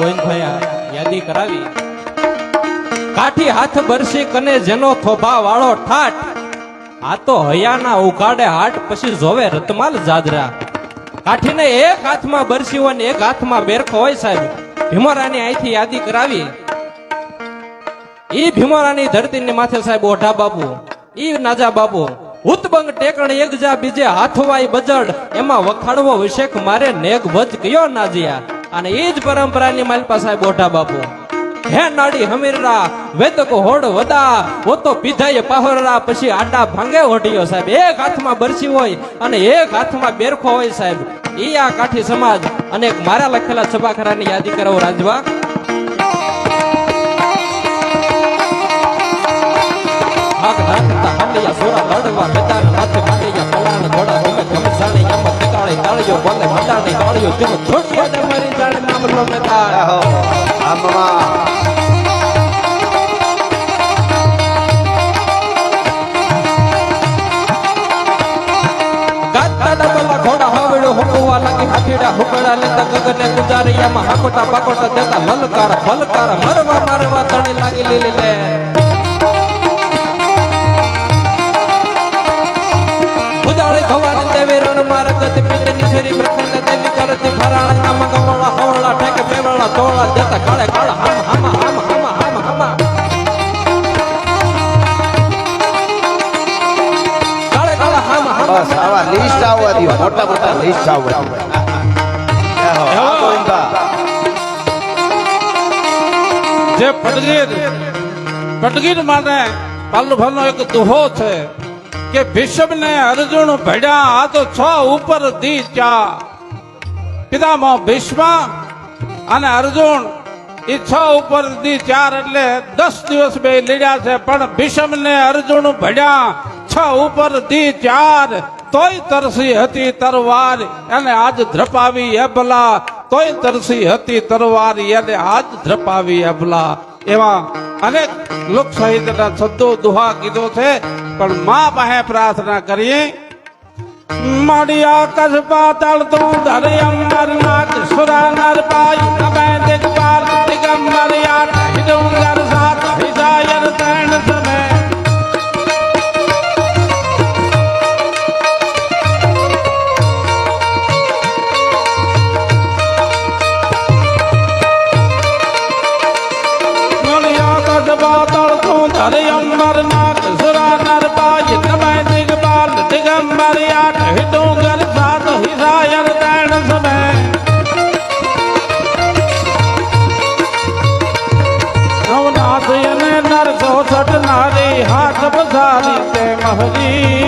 ગોવિંદભાઈ યાદી કરાવી. કાઠી હાથ બરસી કને જેનો થોભા વાળો ઠાટ. આ તો હયાના ઉઘાડે હાટ પછી જોવે રતમાલ જાદરા કાઠીને એક હાથમાં બરસી હોય ને એક હાથમાં બેરખો હોય સાહેબ. ભીમોરાની અહીંથી યાદી કરાવી. ઈ ભીમરાની ધરતીની માથે સાહેબ ઓઢા બાબુ ઈ નાજા બાબુ ઉત્બંગ ટેકણ એક જા બીજે હાથવાય બજડ. એમાં વખાડવો વિશેક મારે નેગ ભજ કયો નાજિયા. અને એ જ પરંપરાની માલપા સાહેબ ઓઢા બાપુ. હે નાડી હમીરરા વેતક હોડ વદા ઓ તો પીધાય પાહોરરા, પછી આડા ભાંગે ઓઢિયો સાહેબ. એક હાથમાં બરસી હોય અને એક હાથમાં બેરખો હોય સાહેબ. એ આ કાઠી સમાજ અને મારા લખેલા છબાખરાની યાદી કરાવો રાજવા. સોરા લડવા, મેદાન માથે તાળીઓ બોલે મંડાણી તાળીઓ તું છોડી દે મારી જાણ મામલો મેતા આહો આમાં ગાતા ડબલા ઘોડા હાવડો હુકવા લાગી હાથીડા હુકડા લેતા ગગને ગુજારિયામાં હાકોટા પાકોટા દેતા લલકાર ફલકાર મરવા મારવા તણી લાગી લીલી જે પટગીર પટગીર માટે પાલભાનો એક દુહો છે કે ભીષ્મ ને અર્જુન ભેડ્યા આ તો છ ઉપર દી ચા. પિતામહ ભીષ્મ અને અર્જુન એ છ ઉપર દી ચાર એટલે દસ દિવસ બે લીડ્યા છે. પણ ભીષ્મ ને અર્જુન ભેડ્યા છ ઉપર દી ચાર. તોય તરસી હતી તરવાર, એને આજ ધ્રપાવી એબલા તોય તરસી હતી તરવાર, એને આજ ધ્રપાવી એબલા એવા અનેક લોક સાહિત્યના શબ્દો દુહા કીધો છે, પણ મા પાસે પ્રાર્થના કરીએ મળ્યા કસબા તળ તું ધરે અમરનાથ સુરા નર પાય નમે દિગંબર યાર ડુંગર સાત મળ્યા કસબા તળ તું ધરે અંબર નાથ સુરા નર પાય નમે દિગપાલ દિગંબર યાર ડુંગર સાત હિદાયર ત્રણ સમય નવનાથ અને નરસો છટનારી હાથ પધારી તે મહરી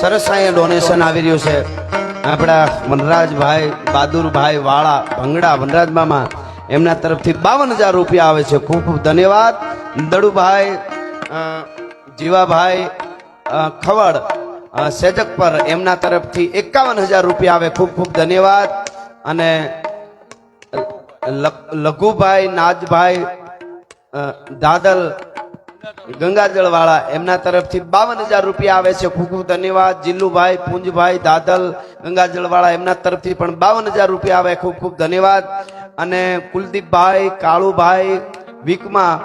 સરસ અહીંયા ડોનેશન આવી રહ્યું છે. આપણા વનરાજભાઈ, બહાદુરભાઈ વાળા, ભંગડા, વનરાજ મામા, એમના તરફથી બાવન હજાર રૂપિયા આવે છે. ખૂબ ખૂબ ધન્યવાદ. દડુભાઈ જીવાભાઈ ખવડ સેજક પર એમના તરફથી એકાવન હજાર રૂપિયા આવે. ખૂબ ખૂબ ધન્યવાદ. અને લઘુભાઈ, નાજભાઈ દાદલ ગંગાજળ વાળા એમના તરફથી બાવન હજાર રૂપિયા આવે છે. ખૂબ ખૂબ ધન્યવાદ. જીલ્લુભાઈ, પુંજભાઈ, દાદલ ગંગાજળ વાળા એમના તરફથી પણ બાવન હજાર રૂપિયા આવે. ખૂબ ખૂબ ધન્યવાદ. અને કુલદીપભાઈ, કાળુભાઈ, વીકમાં,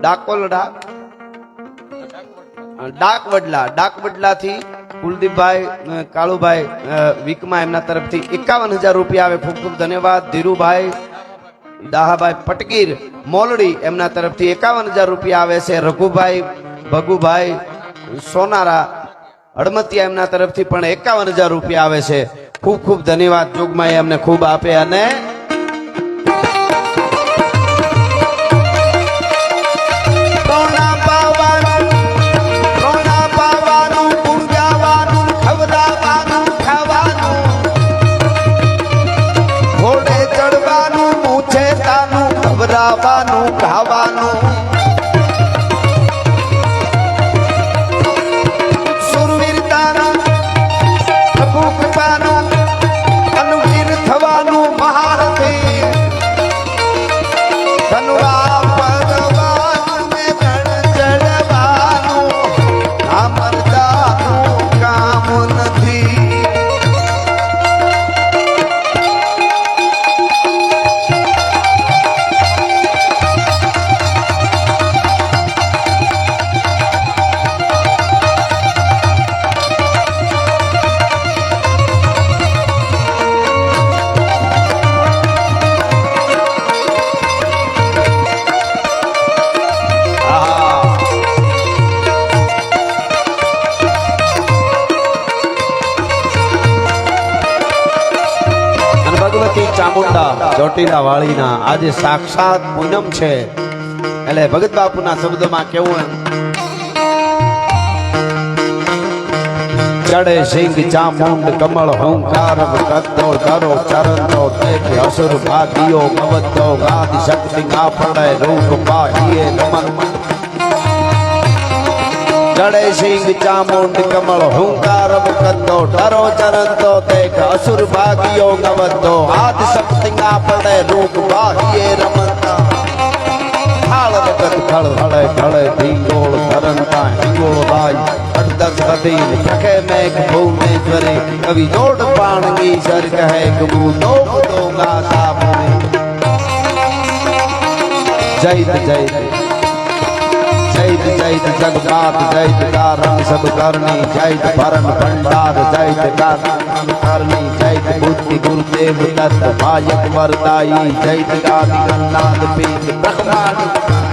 ડાકોલડા ડાકવડલા, ડાકવડલાથી કુલદીપભાઈ કાળુભાઈ વીકમાં એમના તરફથી એકાવન હજાર રૂપિયા આવે. ખૂબ ખૂબ ધન્યવાદ. ધીરુભાઈ દાહાભાઈ પટકીર, મોલડી, એમના તરફથી એકાવન હજાર રૂપિયા આવે છે. રઘુભાઈ, ભગુભાઈ, સોનારા હડમતિયા એમના તરફથી પણ એકાવન હજાર રૂપિયા આવે છે. ખૂબ ખૂબ ધન્યવાદ. જોગમાં એમને ખૂબ આપે અને ચોટીલા ચોટીલા વાળીના આજે સાક્ષાત પૂનમ છે. એટલે ભગત બાપુના શબ્દમાં કેવું ચડે સિંહ ચામુંડ, કમળ, હોંકાર કરતો કરો ચરણતો તેથી અસુર, ભાગીઓ કવતો ગાદ, શક્તિ ના પડે રૂપ, પાહીએ, નમન ચડે સિંહ ચામુંડ કમળ હોંકાર કરતો ડરો ચરણતો દેખ અસુર ભાગીયો કવતો આદ શક્તિ ના પડે રૂપ પાહીએ રમતા થાળ વખત ખળ હળે ખળે ઢીંગોળ ધરંતા હિંગોળ ભાઈ અડદસ કદીન પ્રખે મેઘ ભૂમેશ્વરી કવિ જોડ પાણગી સર કહે કબુ નો દો ગાતા બને જૈત જૈત જૈત જૈત જગન્નાથ જૈત કારણ સબ કરણી જૈત પરમ ભંડાર જૈત કારણ જૈત બુદ્ધિ ગુરુદેવ દત્ત ભાયક વરદાઈ જૈત કાદિ કન્નાદ પીત બ્રહ્માંડ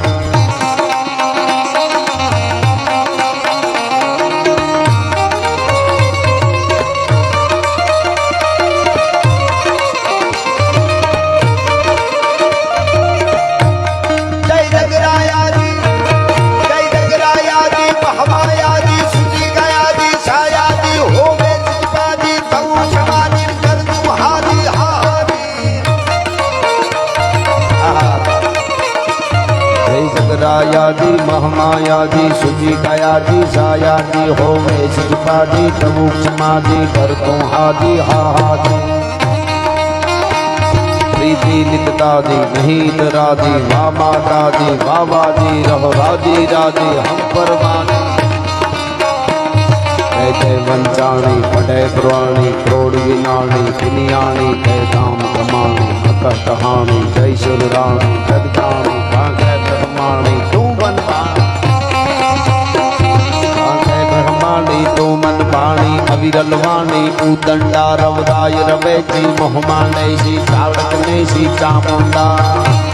कायादि महमायादि, सुजितायादि सायादि होमे सिपादि प्रमुख समाधि कर्तोहादि हादि प्रीति निकतादि नहीत राधि वामा मातादि वावादि रह रादि राधि, हम परमादि कहते वंचाणी, पढ़े, पुराणी, क्रोड़ विनाणी पुनियाणी कह धाम कमाणी, अकट जय, सुर राणी जगदाणी। બ્રહ્માણી તું મન બ્રહ્માણી તું મન પાણી. અવિરલ વાણી, ઉદંડા રવદાય રવે જી મોહમાણે શ્રી ચાવડક ને શ્રી ચામુંડા.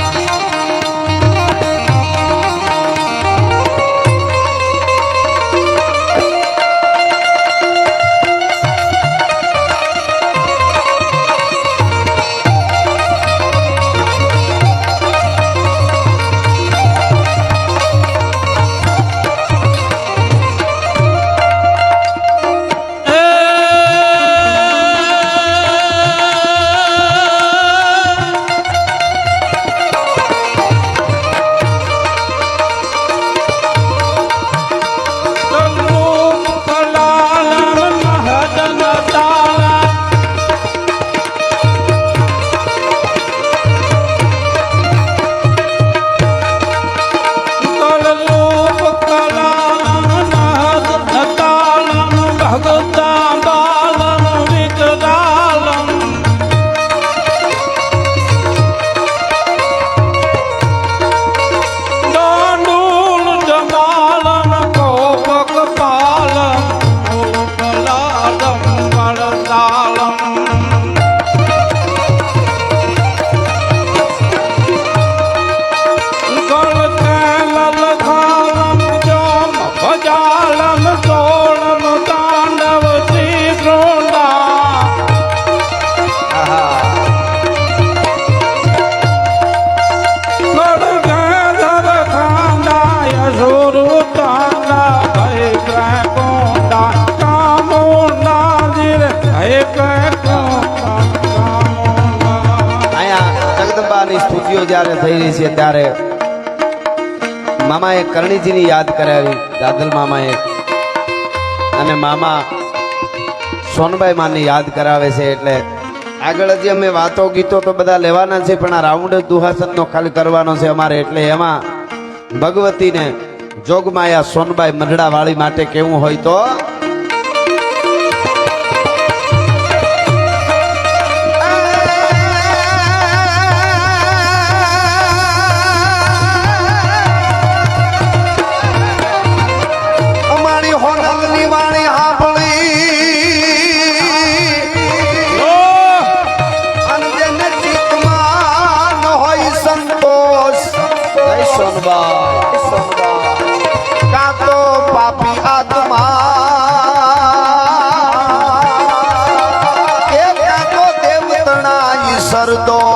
થઈ રહી છે ત્યારે મામાએ કરણીજીની યાદ કરાવી, દાદલ મામાએ. અને મામા સોનભાઈ માની યાદ કરાવે છે એટલે આગળ હજી અમે વાતો ગીતો તો બધા લેવાના છે, પણ આ રાઉન્ડ જ દુહાસનનો ખાલી કરવાનો છે અમારે એટલે એમાં ભગવતીને જોગમાયા સોનબાઈ મંડળા વાળી માટે કેવું હોય તો કાં તો પાપી આત્મા એ કાં તો દેવતણા સરદો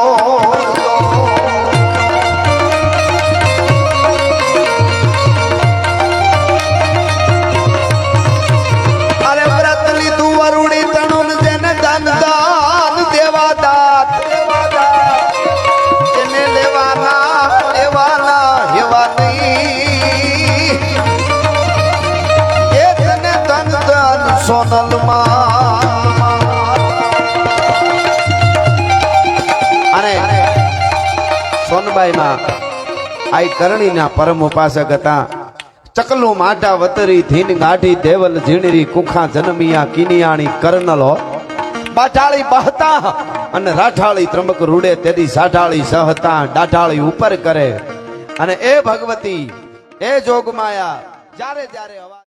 સોનબાઈમાં આઈ કરણીના પરમ ઉપાસક હતા. ચકલું માટા વતરી ધીન ગાઢી દેવલ ઝીણરી કુખા જનમિયા કિનિયાણી કરનલો. બાટાળી બહતા અને રાઠાળી ત્રમક રૂડે તેદી સાઠાળી સહતા ડાઠાળી ઉપર કરે. અને એ ભગવતી, એ જોગમાયા, જ્યારે જ્યારે